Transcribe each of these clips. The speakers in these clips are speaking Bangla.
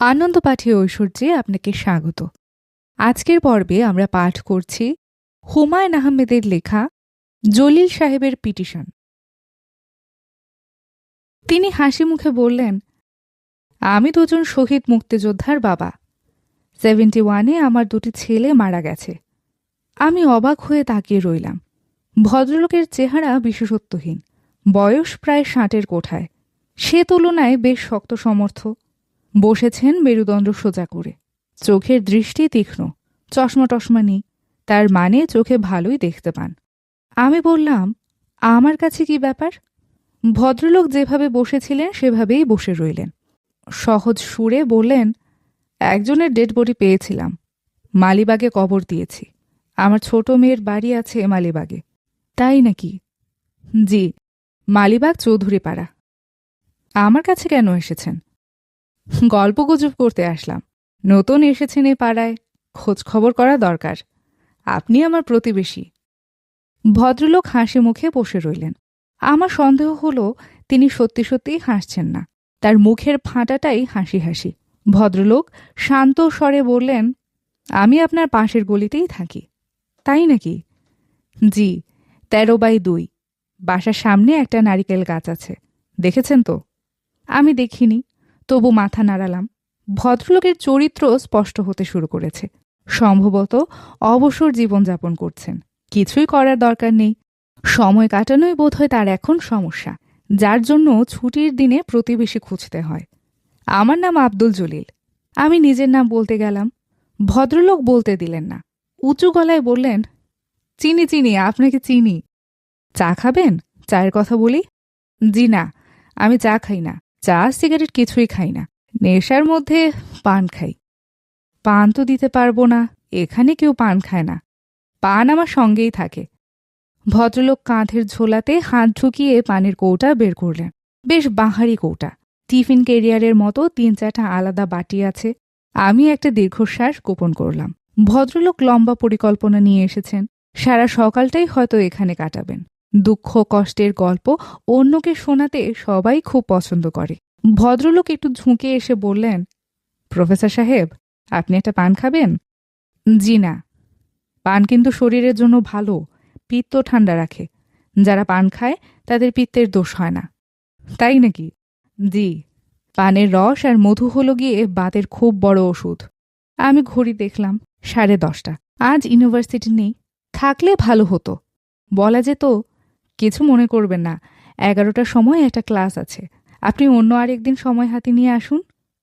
আনন্দ পাঠে ঐশ্বর্যে আপনাকে স্বাগত। আজকের পর্বে আমরা পাঠ করছি হুমায়ুন আহমেদের লেখা জলিল সাহেবের পিটিশন। তিনি হাসি মুখে বললেন, আমি দুজন শহীদ মুক্তিযোদ্ধার বাবা। সেভেন্টি ওয়ানে আমার দুটি ছেলে মারা গেছে। আমি অবাক হয়ে তাকিয়ে রইলাম। ভদ্রলোকের চেহারা বিশেষত্বহীন। বয়স প্রায় ষাটের কোঠায়। সে তুলনায় বেশ শক্ত সমর্থ। বসেছেন মেরুদণ্ড সোজা করে। চোখের দৃষ্টি তীক্ষ্ণ, চশমা টশমা নেই, তার মানে চোখে ভালোই দেখতে পান। আমি বললাম, আমার কাছে কি ব্যাপার? ভদ্রলোক যেভাবে বসেছিলেন, সেভাবেই বসে রইলেন। সহজ সুরে বললেন, একজনের ডেড বডি পেয়েছিলাম। মালিবাগে কবর দিয়েছি। আমার ছোট মেয়ের বাড়ি আছে মালিবাগে। তাই নাকি? জি, মালিবাগ চৌধুরীপাড়া। আমার কাছে কেন এসেছেন? গল্পগুজব করতে আসলাম। নতুন এসেছেন এই পাড়ায়, খোঁজ খবর করা দরকার। আপনি আমার প্রতিবেশী। ভদ্রলোক হাসি মুখে বসে রইলেন। আমার সন্দেহ হলো, তিনি সত্যি সত্যিই হাসছেন না। তার মুখের ফাঁটাটাই হাসি হাসি। ভদ্রলোক শান্ত স্বরে বললেন, আমি আপনার পাশের গলিতেই থাকি। তাই নাকি? জি, তেরো বাই দুই। বাসার সামনে একটা নারিকেল গাছ আছে। দেখেছেন তো? আমি দেখিনি। তবু মাথা নাড়ালাম। ভদ্রলোকের চরিত্র স্পষ্ট হতে শুরু করেছে। সম্ভবত অবসর জীবনযাপন করছেন। কিছুই করার দরকার নেই। সময় কাটানোই বোধহয় তার এখন সমস্যা, যার জন্য ছুটির দিনে প্রতিবেশী খুঁজতে হয়। আমার নাম আব্দুল জলিল। আমি নিজের নাম বলতে গেলাম। ভদ্রলোক বলতে দিলেন না। উঁচু গলায় বললেন, চিনি চিনি, আপনাকে চিনি। চা খাবেন? চায়ের কথা বলি? জি না, আমি চা খাই না। চা, সিগারেট কিছুই খাই না। নেশার মধ্যে পান খাই। পান তো দিতে পারব না, এখানে কেউ পান খায় না। পান আমার সঙ্গেই থাকে। ভদ্রলোক কাঁধের ঝোলাতে হাত ঢুকিয়ে পানের কৌটা বের করলেন। বেশ বাহারি কৌটা। টিফিন কেরিয়ারের মতো তিন চারটা আলাদা বাটি আছে। আমি একটা দীর্ঘশ্বাস গোপন করলাম। ভদ্রলোক লম্বা পরিকল্পনা নিয়ে এসেছেন। সারা সকালটাই হয়তো এখানে কাটাবেন। দুঃখ, কষ্টের গল্প অন্যকে শোনাতে সবাই খুব পছন্দ করে। ভদ্রলোক একটু ঝুঁকে এসে বললেন, প্রফেসর সাহেব, আপনি একটা পান খাবেন? জি না। পান কিন্তু শরীরের জন্য ভালো, পিত্ত ঠান্ডা রাখে। যারা পান খায়, তাদের পিত্তের দোষ হয় না। তাই নাকি? জি। পানের রস আর মধু হলো গিয়ে বাতের খুব বড় ওষুধ। আমি ঘড়ি দেখলাম, সাড়ে দশটা। আজ ইউনিভার্সিটি নেই। থাকলে ভালো হতো। বলা যেত কিছু মনে করবেন না। এগারোটার সময় একটা ক্লাস আছে। আপনি অন্য আরেকদিন সময় হাতে নিয়ে আসুন।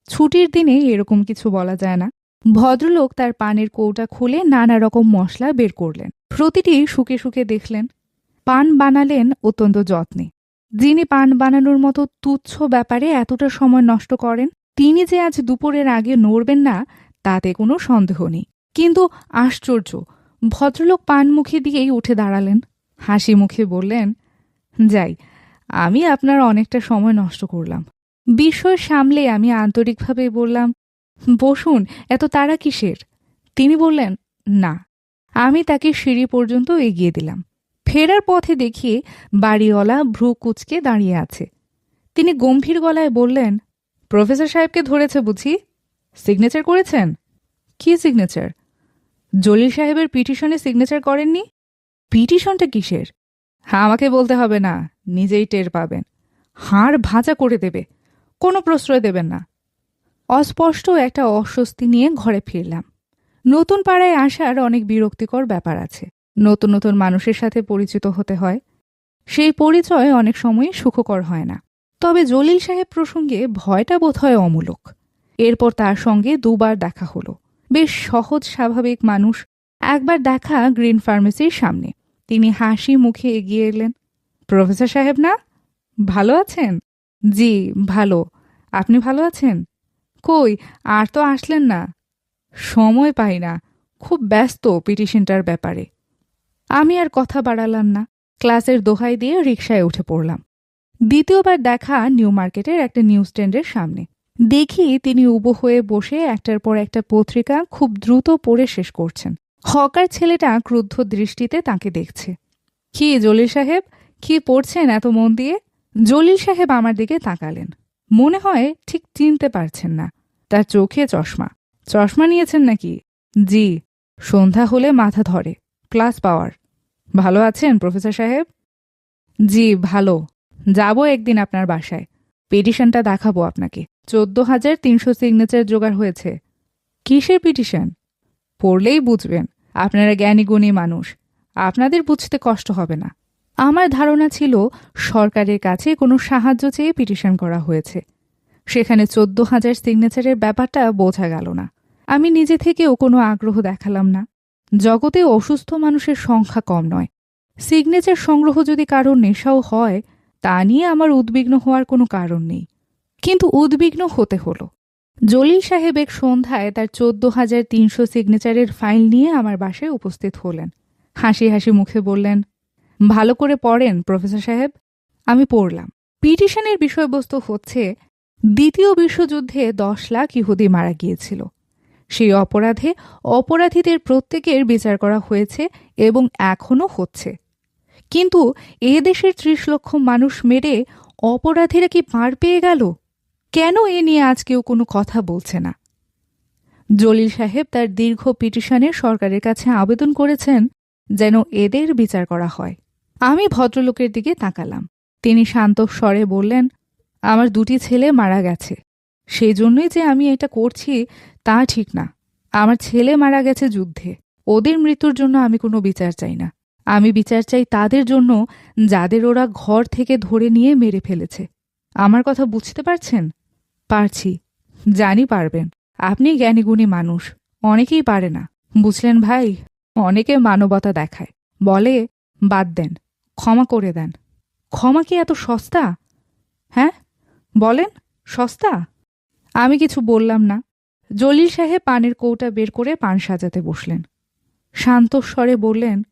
ছুটির দিনে এরকম কিছু বলা যায় না। ভদ্রলোক তার পানের কৌটা খুলে নানা রকম মশলা বের করলেন। প্রতিটি শুকে শুকে দেখলেন। পান বানালেন অত্যন্ত যত্নে। যিনি পান বানানোর মতো তুচ্ছ ব্যাপারে এতটা সময় নষ্ট করেন, তিনি যে আজ দুপুরের আগে নড়বেন না, তাতে কোনো সন্দেহ নেই। কিন্তু আশ্চর্য, ভদ্রলোক পান মুখে দিয়েই উঠে দাঁড়ালেন। হাসি মুখে বললেন, যাই, আমি আপনার অনেকটা সময় নষ্ট করলাম। বিষয় সামলে আমি আন্তরিকভাবে বললাম, বসুন, এত তাড়া কিসের? তিনি বললেন, না, আমি তাকে সিঁড়ি পর্যন্ত এগিয়ে দিলাম। ফেরার পথে দেখিয়ে বাড়িওয়ালা ভ্রু কুচকে দাঁড়িয়ে আছে। তিনি গম্ভীর গলায় বললেন, প্রফেসর সাহেবকে ধরেছে বুঝি? সিগনেচার করেছেন? কি সিগনেচার? জলিল সাহেবের পিটিশনে সিগনেচার করেননি? পিটিশনটা কিসের? হ্যাঁ আমাকে বলতে হবে না, নিজেই টের পাবেন। হাড় ভাঁজা করে দেবে, কোনো প্রশ্রয় দেবেন না। অস্পষ্ট একটা অস্বস্তি নিয়ে ঘরে ফিরলাম। নতুন পাড়ায় আসার অনেক বিরক্তিকর ব্যাপার আছে। নতুন নতুন মানুষের সাথে পরিচিত হতে হয়। সেই পরিচয় অনেক সময় সুখকর হয় না। তবে জলিল সাহেব প্রসঙ্গে ভয়টা বোধ হয় অমূলক। এরপর তার সঙ্গে দুবার দেখা হলো। বেশ সহজ, স্বাভাবিক মানুষ, একবার দেখা গ্রিন ফার্মেসির সামনে। তিনি হাসি মুখে এগিয়ে এলেন। প্রফেসর সাহেব না? ভালো আছেন? জি, ভালো। আপনি ভালো আছেন? কই, আর তো আসলেন না। সময় পাই না। খুব ব্যস্ত পিটিশনটার ব্যাপারে। আমি আর কথা বাড়ালাম না। ক্লাসের দোহাই দিয়ে রিকশায় উঠে পড়লাম। দ্বিতীয়বার দেখা নিউ মার্কেটের একটা নিউজ স্ট্যান্ডের সামনে। দেখি তিনি উবো হয়ে বসে একটার পর একটা পত্রিকা খুব দ্রুত পড়ে শেষ করছেন। হকার ছেলেটা ক্রুদ্ধ দৃষ্টিতে তাকে দেখছে। কি জলিল সাহেব? কি পড়ছেন এত মন দিয়ে? জলিল সাহেব আমার দিকে তাকালেন। মনে হয় ঠিক চিনতে পারছেন না। তার চোখে চশমা। চশমা নিয়েছেন নাকি? জি। সন্ধ্যা হলে মাথা ধরে। ক্লাস পাওয়ার। ভালো আছেন, প্রফেসর সাহেব? জি, ভালো। যাব একদিন আপনার বাসায়। পিটিশনটা দেখাবো আপনাকে। চোদ্দ হাজার তিনশো সিগনেচার জোগাড় হয়েছে। কিসের পিটিশন? পড়লেই বুঝবেন। আপনারা জ্ঞানী গুণী মানুষ। আপনাদের বুঝতে কষ্ট হবে না। আমার ধারণা ছিল, সরকারের কাছে কোনো সাহায্য চেয়ে পিটিশন করা হয়েছে। সেখানে চোদ্দ হাজার সিগনেচারের ব্যাপারটা বোঝা গেল না। আমি নিজে থেকেও কোনো আগ্রহ দেখালাম না। জগতে অসুস্থ মানুষের সংখ্যা কম নয়। সিগনেচার সংগ্রহ যদি কারোর নেশাও হয়, তা নিয়ে আমার উদ্বিগ্ন হওয়ার কোনো কারণ নেই। কিন্তু উদ্বিগ্ন হতে হলো। জলিল সাহেব এক সন্ধ্যায় তার চোদ্দ হাজার তিনশো সিগনেচারের ফাইল নিয়ে আমার বাসায় উপস্থিত হলেন। হাসি হাসি মুখে বললেন, ভালো করে পড়েন, প্রফেসর সাহেব। আমি পড়লাম। পিটিশনের বিষয়বস্তু হচ্ছে, দ্বিতীয় বিশ্বযুদ্ধে দশ লাখ ইহুদি মারা গিয়েছিল। সেই অপরাধে অপরাধীদের প্রত্যেকের বিচার করা হয়েছে এবং এখনও হচ্ছে। কিন্তু এ দেশের ত্রিশ লক্ষ মানুষ মেরে অপরাধীরা কি পার পেয়ে গেল? কেন এ নিয়ে আজ কেউ কোনো কথা বলছে না? জলিল সাহেব তার দীর্ঘ পিটিশনে সরকারের কাছে আবেদন করেছেন যেন এদের বিচার করা হয়। আমি ভদ্রলোকের দিকে তাকালাম। তিনি শান্ত স্বরে বললেন, আমার দুটি ছেলে মারা গেছে। সেই জন্যই যে আমি এটা করছি তা ঠিক না। আমার ছেলে মারা গেছে যুদ্ধে। ওদের মৃত্যুর জন্য আমি কোনো বিচার চাই না। আমি বিচার চাই তাদের জন্য যাদের ওরা ঘর থেকে ধরে নিয়ে মেরে ফেলেছে। আমার কথা বুঝতে পারছেন? পারছি। জানি পারবেন। আপনি জ্ঞানীগুণী মানুষ। অনেকেই পারে না। বুঝলেন ভাই? অনেকে মানবতা দেখায়। বলে, বাদ দেন। ক্ষমা করে দেন। ক্ষমা কি এত সস্তা? হ্যাঁ? বলেন, সস্তা? আমি কিছু বললাম না। জলিল সাহেব পানের কৌটা বের করে পান সাজাতে বসলেন। শান্ত স্বরে বললেন,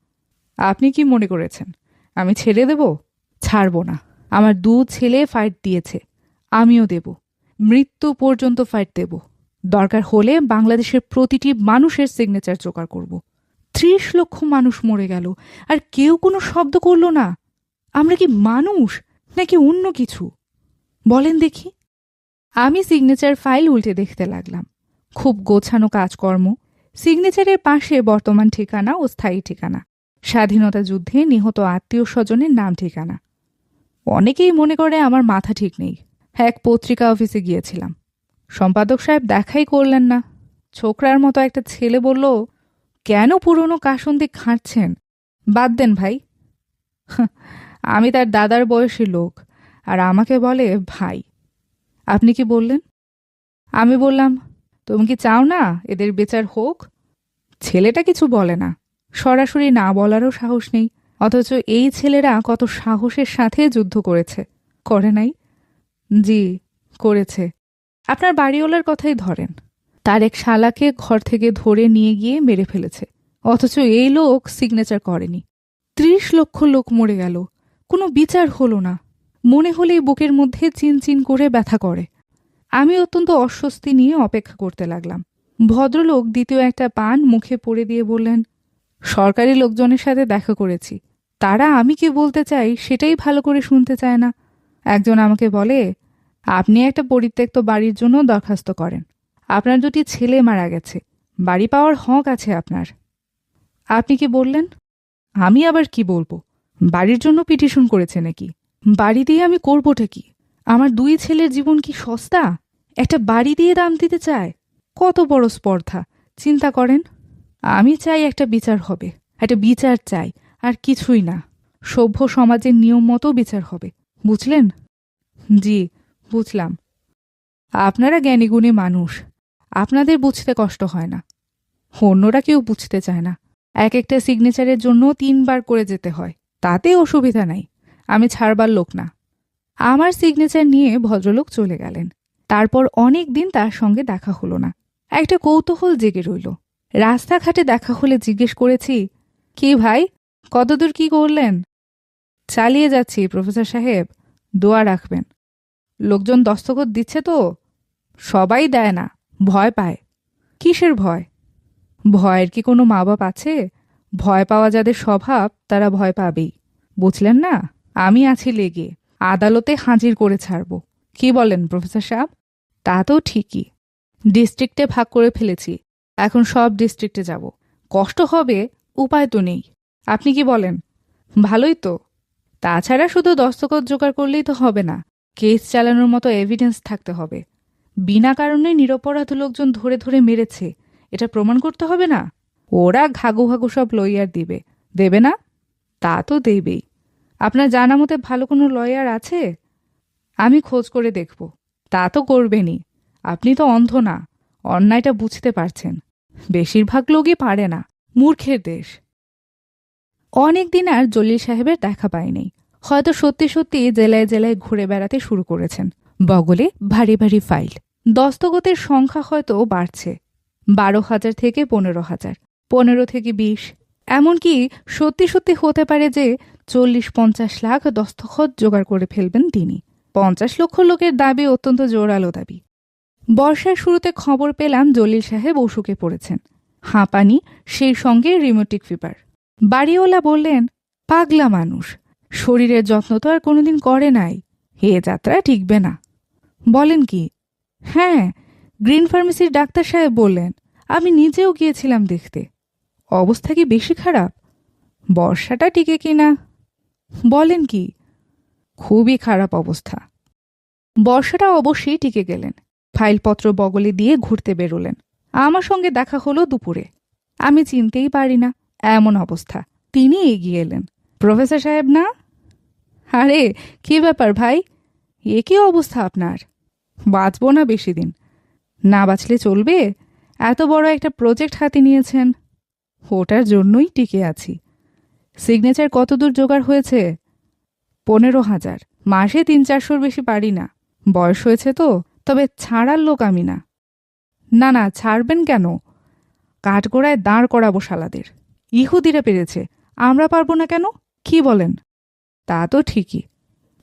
আপনি কি মনে করেছেন? আমি ছেড়ে দেব? ছাড়ব না। আমার দু ছেলে ফাইট দিয়েছে। আমিও দেব। মৃত্যু পর্যন্ত ফাইট দেব। দরকার হলে বাংলাদেশের প্রতিটি মানুষের সিগনেচার জোগাড় করব। ত্রিশ লক্ষ মানুষ মরে গেল, আর কেউ কোনো শব্দ করল না। আমরা কি মানুষ, নাকি অন্য কিছু? বলেন দেখি। আমি সিগনেচার ফাইল উল্টে দেখতে লাগলাম। খুব গোছানো কাজকর্ম। সিগনেচারের পাশে বর্তমান ঠিকানা ও স্থায়ী ঠিকানা। স্বাধীনতা যুদ্ধে নিহত আত্মীয় স্বজনের নাম ঠিকানা। অনেকেই মনে করে আমার মাথা ঠিক নেই। এক পত্রিকা অফিসে গিয়েছিলাম। সম্পাদক সাহেব দেখাই করলেন না। ছোকরার মতো একটা ছেলে বলল, কেন পুরনো কাসন্দি খাঁটছেন? বাদ দেন ভাই। আমি তার দাদার বয়সী লোক, আর আমাকে বলে ভাই। আপনি কি বললেন? আমি বললাম, তুমি কি চাও না এদের বেচার হোক? ছেলেটা কিছু বলে না। সরাসরি না বলারও সাহস নেই। অথচ এই ছেলেরা কত সাহসের সাথে যুদ্ধ করেছে। করে নাই? জি, করেছে। আপনার বাড়িওয়ালার কথাই ধরেন। তার এক শালাকে ঘর থেকে ধরে নিয়ে গিয়ে মেরে ফেলেছে। অথচ এই লোক সিগনেচার করেনি। ত্রিশ লক্ষ লোক মরে গেল। কোনো বিচার হলো না। মনে হলেই বুকের মধ্যে চিনচিন করে ব্যথা করে। আমি অত্যন্ত অস্বস্তি নিয়ে অপেক্ষা করতে লাগলাম। ভদ্রলোক দ্বিতীয় একটা পান মুখে পড়ে দিয়ে বললেন, সরকারি লোকজনের সাথে দেখা করেছি। তারা আমি কি বলতে চাই সেটাই ভালো করে শুনতে চায় না। একজন আমাকে বলে, আপনি একটা পরিত্যক্ত বাড়ির জন্য দরখাস্ত করেন। আপনার দুটি ছেলে মারা গেছে। বাড়ি পাওয়ার হক আছে আপনার। আপনি কি বললেন? আমি আবার কি বলব? বাড়ির জন্য পিটিশন করেছে নাকি? বাড়ি দিয়ে আমি করবোটা কি? আমার দুই ছেলের জীবন কি সস্তা? একটা বাড়ি দিয়ে দাম দিতে চায়? কত বড় স্পর্ধা। চিন্তা করেন, আমি চাই একটা বিচার হবে। একটা বিচার চাই, আর কিছুই না। সভ্য সমাজের নিয়ম মতো বিচার হবে। বুঝলেন? জি, বুঝলাম। আপনারা জ্ঞানীগুণী মানুষ। আপনাদের বুঝতে কষ্ট হয় না। অন্যরা কেউ বুঝতে চায় না। এক একটা সিগনেচারের জন্য তিনবার করে যেতে হয়। তাতে অসুবিধা নাই। আমি ছাড়বার লোক না। আমার সিগনেচার নিয়ে ভদ্রলোক চলে গেলেন। তারপর অনেক দিন তার সঙ্গে দেখা হলো না। একটা কৌতূহল জেগে রইল। রাস্তাঘাটে দেখা হলে জিজ্ঞেস করেছি, কি ভাই? কতদূর কি করলেন? চালিয়ে যাচ্ছি, প্রফেসর সাহেব। দোয়া রাখবেন। লোকজন দস্তখত দিচ্ছে তো। সবাই দেয় না, ভয় পায়। কিসের ভয়? ভয়ের কি কোনো মা বাপ আছে? ভয় পাওয়া যাদের স্বভাব, তারা ভয় পাবেই। বুঝলেন না? আমি আছি লেগে, আদালতে হাজির করে ছাড়ব। কি বলেন, প্রফেসর সাহেব? তা তো ঠিকই। ডিস্ট্রিক্টে ভাগ করে ফেলেছি, এখন সব ডিস্ট্রিক্টে যাব। কষ্ট হবে, উপায় তো নেই। আপনি কি বলেন? ভালোই তো। তাছাড়া শুধু দস্তখত জোগাড় করলেই তো হবে না, কেস চালানোর মতো এভিডেন্স থাকতে হবে। বিনা কারণে নিরপরাধ লোকজন ধরে ধরে মেরেছে, এটা প্রমাণ করতে হবে না? ওরা ঘাগু ঘাগু সব লইয়ার দিবে, দেবে না? তা তো দেবেই। আপনার জানা মতে ভালো কোনো লয়ার আছে? আমি খোঁজ করে দেখব, তা তো করবেনই। আপনি তো অন্ধ না, অন্যায়টা বুঝতে পারছেন। বেশিরভাগ লোকই পারে না, মূর্খের দেশ। অনেক দিন আর জলিল সাহেবের দেখা পায়নি হয়তো সত্যি সত্যি জেলায় জেলায় ঘুরে বেড়াতে শুরু করেছেন। বগলে ভারী ভারী ফাইল। দস্তগতের সংখ্যা হয়তো বাড়ছে। বারো হাজার থেকে পনেরো হাজার, পনেরো থেকে বিশ। এমনকি সত্যি সত্যি হতে পারে যে চল্লিশ পঞ্চাশ লাখ দস্তখত জোগাড় করে ফেলবেন তিনি। পঞ্চাশ লক্ষ লোকের দাবি অত্যন্ত জোরালো দাবি। বর্ষার শুরুতে খবর পেলাম জলিল সাহেব অসুখে পড়েছেন। হাঁপানি, সেই সঙ্গে রিমোটিক ফিভার। বাড়িওয়ালা বললেন, পাগলা মানুষ। শরীরের যত্ন তো আর কোনোদিন করে নাই। হে যাত্রা টিকবে না। বলেন কি? হ্যাঁ গ্রিন ফার্মেসির ডাক্তার সাহেব বললেন, আমি নিজেও গিয়েছিলাম দেখতে। অবস্থা কি বেশি খারাপ? বর্ষাটা টিকে কিনা বলেন কি? খুবই খারাপ অবস্থা। বর্ষাটা অবশ্যই টিকে গেলেন। ফাইলপত্র বগলে দিয়ে ঘুরতে বেরোলেন। আমার সঙ্গে দেখা হলো দুপুরে। আমি চিনতেই পারি না, এমন অবস্থা। তিনি এগিয়ে এলেন। প্রফেসর সাহেব না? আরে, কি ব্যাপার ভাই? এ কি অবস্থা আপনার? বাঁচব না বেশি দিন। না বাঁচলে চলবে? এত বড় একটা প্রজেক্ট হাতে নিয়েছেন। ওটার জন্যই টিকে আছি। সিগনেচার কতদূর জোগাড় হয়েছে? পনেরো হাজার। মাসে তিন চারশোর বেশি পারি না। বয়স হয়েছে তো, তবে ছাড়ার লোক আমি না। না না, ছাড়বেন কেন? কাঠগোড়ায় দাঁড় করাবো শালাদের। ইহুদিরা পেরেছে। আমরা পারব না কেন? কি বলেন? তা তো ঠিকই।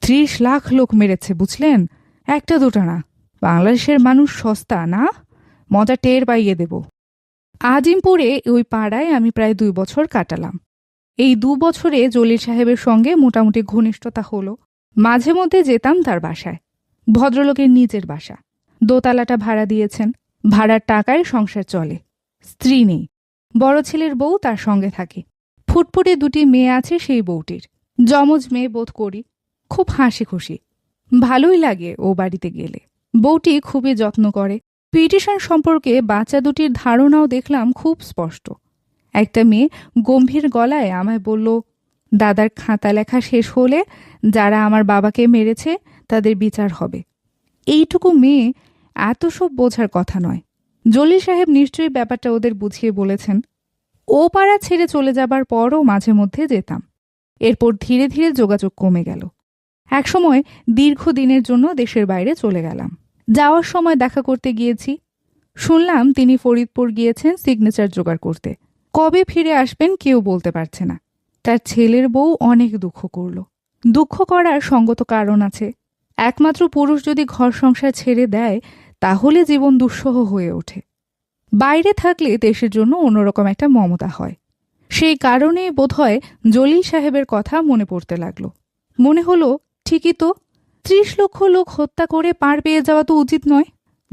ত্রিশ লাখ লোক মেরেছে, বুঝলেন? একটা দুটো না। বাংলাদেশের মানুষ সস্তা, না? মজা টের পাইয়ে দেব। আজিমপুরে ওই পাড়ায় আমি প্রায় দুই বছর কাটালাম। এই দু বছরে জলিল সাহেবের সঙ্গে মোটামুটি ঘনিষ্ঠতা হলো। মাঝে মধ্যে যেতাম তার বাসায়। ভদ্রলোকের নিজের বাসা। দোতলাটা ভাড়া দিয়েছেন। ভাড়ার টাকায় সংসার চলে। স্ত্রী নেই। বড় ছেলের বউ তার সঙ্গে থাকে। ফুটফুটে দুটি মেয়ে আছে সেই বউটির। যমজ মেয়ে বোধ করি খুব হাসি খুশি ভালোই লাগে ও বাড়িতে গেলে। বউটি খুবই যত্ন করে। পিটিশন সম্পর্কে বাচ্চা দুটির ধারণাও দেখলাম খুব স্পষ্ট। একটা মেয়ে গম্ভীর গলায় আমায় বলল, দাদার খাতা লেখা শেষ হলে যারা আমার বাবাকে মেরেছে তাদের বিচার হবে। এইটুকু মেয়ে এত সব বোঝার কথা নয়। জলিল সাহেব নিশ্চয়ই ব্যাপারটা ওদের বুঝিয়ে বলেছেন। ও পাড়া ছেড়ে চলে যাবার পরও মাঝে মধ্যে যেতাম। এরপর ধীরে ধীরে যোগাযোগ কমে গেল। একসময় দীর্ঘদিনের জন্য দেশের বাইরে চলে গেলাম। যাওয়ার সময় দেখা করতে গিয়েছি। শুনলাম তিনি ফরিদপুর গিয়েছেন সিগনেচার জোগাড় করতে। কবে ফিরে আসবেন কেউ বলতে পারছে না। তার ছেলের বউ অনেক দুঃখ করল। দুঃখ করার সঙ্গত কারণ আছে। একমাত্র পুরুষ যদি ঘর সংসার ছেড়ে দেয়, তাহলে জীবন দুঃসহ হয়ে ওঠে। বাইরে থাকলে দেশের জন্য অন্যরকম একটা মমতা হয়। সেই কারণেই বোধহয় জলিল সাহেবের কথা মনে পড়তে লাগল। মনে হলো, ঠিকই তো, ত্রিশ লক্ষ লোক হত্যা করে পার পেয়ে যাওয়া তো উচিত নয়।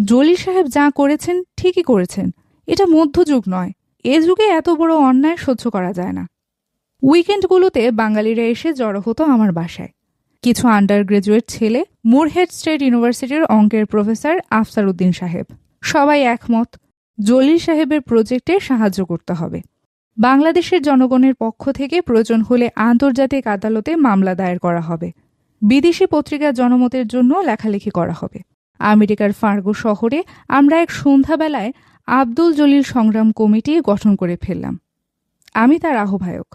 জলিল সাহেব যা করেছেন, ঠিকই করেছেন। এটা মধ্যযুগ নয়। এ যুগে এত বড় অন্যায় সহ্য করা যায় না। উইকেন্ডগুলোতে বাঙালিরা এসে জড়ো হতো আমার বাসায়। কিছু আন্ডার গ্রাজুয়েট ছেলে, মুরহেড স্টেট ইউনিভার্সিটির অঙ্কের প্রফেসর আফসার উদ্দিন সাহেব। সবাই একমত, জলিল সাহেবের প্রজেক্টে সাহায্য করতে হবে। বাংলাদেশের জনগণের পক্ষ থেকে প্রয়োজন হলে আন্তর্জাতিক আদালতে মামলা দায়ের করা হবে। বিদেশি পত্রিকার জনমতের জন্য লেখালেখি করা হবে। আমেরিকার ফার্গো শহরে আমরা এক সন্ধ্যাবেলায় আব্দুল জলিল সংগ্রাম কমিটি গঠন করে ফেললাম। আমি তার আহ্বায়ক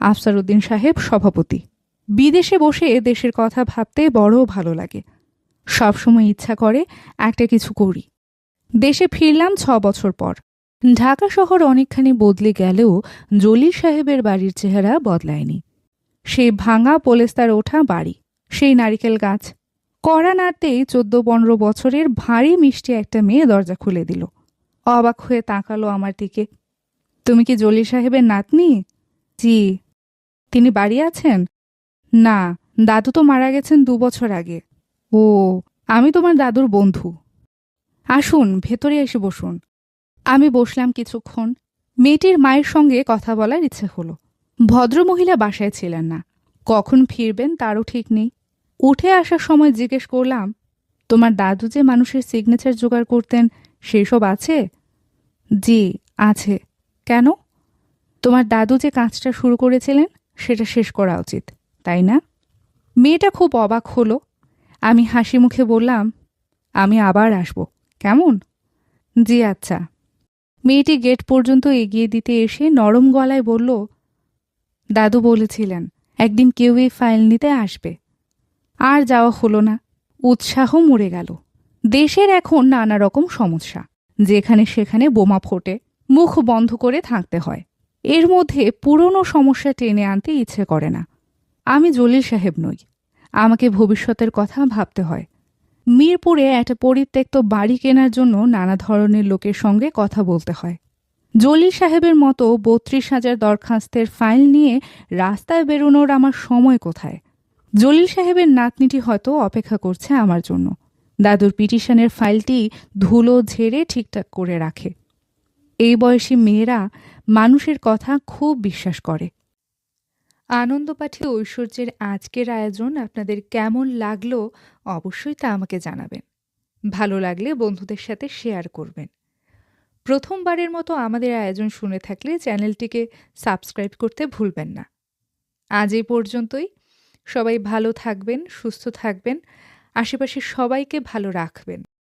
আফসার উদ্দিন সাহেব সভাপতি। বিদেশে বসে দেশের কথা ভাবতে বড় ভালো লাগে। সবসময় ইচ্ছা করে একটা কিছু করি। দেশে ফিরলাম ছ বছর পর। ঢাকা শহর অনেকখানি বদলে গেলেও জলি সাহেবের বাড়ির চেহারা বদলায়নি। সেই ভাঙা পোলেস্তার ওঠা বাড়ি, সেই নারিকেল গাছ, কড়া নাড়তেই চোদ্দ পনেরো বছরের ভারী মিষ্টি একটা মেয়ে দরজা খুলে দিল। অবাক হয়ে তাকালো আমার দিকে। তুমি কি জলি সাহেবের নাতনি? জি। তিনি বাড়ি আছেন? না, দাদু তো মারা গেছেন দু বছর আগে। ও, আমি তোমার দাদুর বন্ধু। আসুন, ভেতরে এসে বসুন। আমি বসলাম কিছুক্ষণ। মেয়েটির মায়ের সঙ্গে কথা বলার ইচ্ছে হলো। ভদ্রমহিলা বাসায় ছিলেন না। কখন ফিরবেন তারও ঠিক নেই। উঠে আসার সময় জিজ্ঞেস করলাম, তোমার দাদু যে মানুষের সিগনেচার জোগাড় করতেন, সেসব আছে? জি, আছে। কেন? তোমার দাদু যে কাজটা শুরু করেছিলেন, সেটা শেষ করা উচিত, তাই না? মেয়েটা খুব অবাক হলো। আমি হাসি মুখে বললাম, আমি আবার আসব। কেমন? জি আচ্ছা। মেয়েটি গেট পর্যন্ত এগিয়ে দিতে এসে নরম গলায় বলল, দাদু বলেছিলেন, একদিন কেউ এই ফাইল নিতে আসবে। আর যাওয়া হলো না। উৎসাহ মরে গেল। দেশের এখন নানা রকম সমস্যা। যেখানে সেখানে বোমা ফোটে, মুখ বন্ধ করে থাকতে হয়। এর মধ্যে পুরনো সমস্যা টেনে আনতে ইচ্ছে করে না। আমি জলিল সাহেব নই। আমাকে ভবিষ্যতের কথা ভাবতে হয়। মিরপুরে একটা পরিত্যক্ত বাড়ি কেনার জন্য নানা ধরনের লোকের সঙ্গে কথা বলতে হয়। জলিল সাহেবের মতো বত্রিশ হাজার দরখাস্তের ফাইল নিয়ে রাস্তায় বেরোনোর আমার সময় কোথায়? জলিল সাহেবের নাতনিটি হয়তো অপেক্ষা করছে আমার জন্য। দাদুর পিটিশনের ফাইলটি ধুলো ঝেড়ে ঠিকঠাক করে রাখে। এই বয়সী মেয়েরা মানুষের কথা খুব বিশ্বাস করে। আনন্দপাঠী ঐশ্বর্যের আজকের আয়োজন আপনাদের কেমন লাগল অবশ্যই তা আমাকে জানাবেন। ভালো লাগলে বন্ধুদের সাথে শেয়ার করবেন। প্রথমবারের মতো আমাদের আয়োজন শুনে থাকলে চ্যানেলটিকে সাবস্ক্রাইব করতে ভুলবেন না। আজ এই পর্যন্তই। সবাই ভালো থাকবেন, সুস্থ থাকবেন। আশেপাশে সবাইকে ভালো রাখবেন।